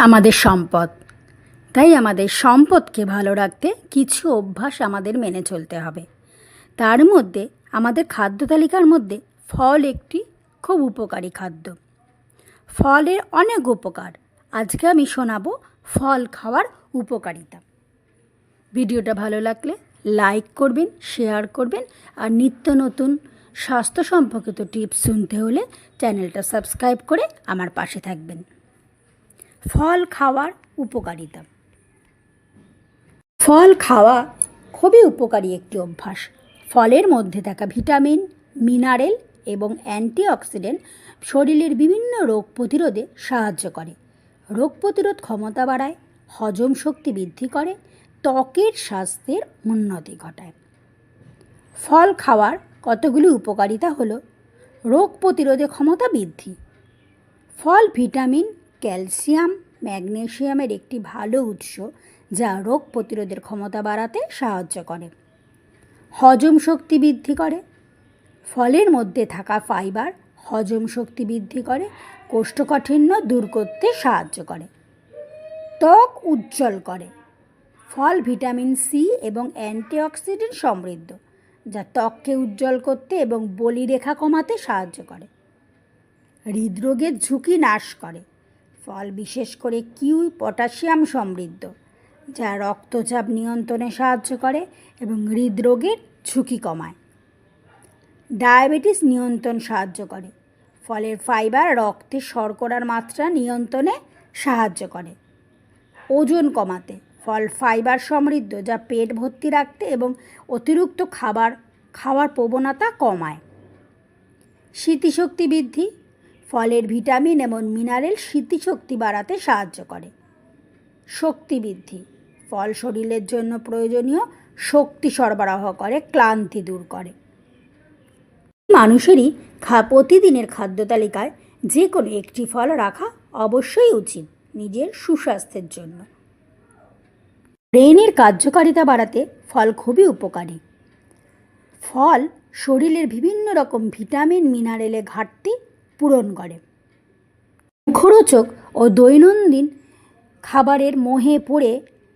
আমাদের সম্পদ। তাই আমাদের সম্পদকে ভালো রাখতে কিছু অভ্যাস আমাদের মেনে চলতে হবে। তার মধ্যে, আমাদের খাদ্য তালিকার মধ্যে ফল একটি খুব উপকারী খাদ্য। ফলের অনেক উপকার। আজকে আমি শোনাবো ফল খাওয়ার উপকারিতা। ভিডিওটা ভালো লাগলে লাইক করবেন, শেয়ার করবেন আর নিত্য নতুন স্বাস্থ্য সম্পর্কিত টিপস শুনতে হলে চ্যানেলটা সাবস্ক্রাইব করে আমার পাশে থাকবেন। ফল খাওয়ার উপকারিতা। ফল খাওয়া খুবই উপকারী একটি অভ্যাস। ফলের মধ্যে থাকা ভিটামিন, মিনারেল এবং অ্যান্টিঅক্সিডেন্ট শরীরের বিভিন্ন রোগ প্রতিরোধে সাহায্য করে। রোগ প্রতিরোধ ক্ষমতা বাড়ায়, হজম শক্তি বৃদ্ধি করে, ত্বকের স্বাস্থ্যের উন্নতি ঘটায়। ফল খাওয়ার কতগুলি উপকারিতা হলো? রোগ প্রতিরোধে ক্ষমতা বৃদ্ধি। ফল, ভিটামিন ক্যালসিয়াম ম্যাগনেশিয়ামের একটি ভালো উৎস যা রোগ প্রতিরোধের ক্ষমতা বাড়াতে সাহায্য করে। হজম শক্তি বৃদ্ধি করে। ফলের মধ্যে থাকা ফাইবার হজম শক্তি বৃদ্ধি করে, কোষ্ঠকাঠিন্য দূর করতে সাহায্য করে। ত্বক উজ্জ্বল করে। ফল ভিটামিন সি এবং অ্যান্টিঅক্সিডেন্ট সমৃদ্ধ, যা ত্বককে উজ্জ্বল করতে এবং বলিরেখা কমাতে সাহায্য করে। হৃদরোগের ঝুঁকি নাশ করে। ফল, বিশেষ করে কিউ, পটাশিয়াম সমৃদ্ধ, যা রক্তচাপ নিয়ন্ত্রণে সাহায্য করে এবং হৃদরোগের ঝুঁকি কমায়। ডায়াবেটিস নিয়ন্ত্রণ সাহায্য করে, ফলের ফাইবার রক্তে শর্করার মাত্রা নিয়ন্ত্রণে সাহায্য করে। ওজন কমাতে, ফল ফাইবার সমৃদ্ধ, যা পেট ভর্তি রাখতে এবং অতিরিক্ত খাবার, খাওয়ার প্রবণতা কমায়। স্মৃতিশক্তি বৃদ্ধি ফলের ভিটামিন এবং মিনারেল স্মৃতিশক্তি বাড়াতে সাহায্য করে। শক্তি বৃদ্ধি। ফল শরীরের জন্য প্রয়োজনীয় শক্তি সরবরাহ করে, ক্লান্তি দূর করে। মানুষেরই খা, প্রতিদিনের খাদ্য তালিকায় যে কোনো একটি ফল রাখা অবশ্যই উচিত নিজের সুস্বাস্থ্যের জন্য। ব্রেনের কার্যকারিতা বাড়াতে ফল খুবই উপকারী। ফল শরীরের বিভিন্ন রকম ভিটামিন মিনারেলে ঘাটতি পূরণ করে। মুখরোচক ও দৈনন্দিন খাবারের মোহে পড়ে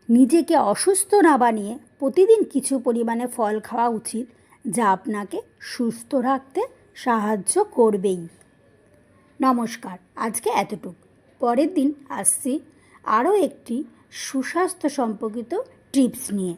নিজেকে অসুস্থ না বানিয়ে প্রতিদিন কিছু পরিমাণে ফল খাওয়া উচিত, যা আপনাকে সুস্থ রাখতে সাহায্য করবেই। নমস্কার, আজকে এতটুক। পরের দিন আসছি আরও একটি সুস্বাস্থ্য সম্পর্কিত টিপস নিয়ে।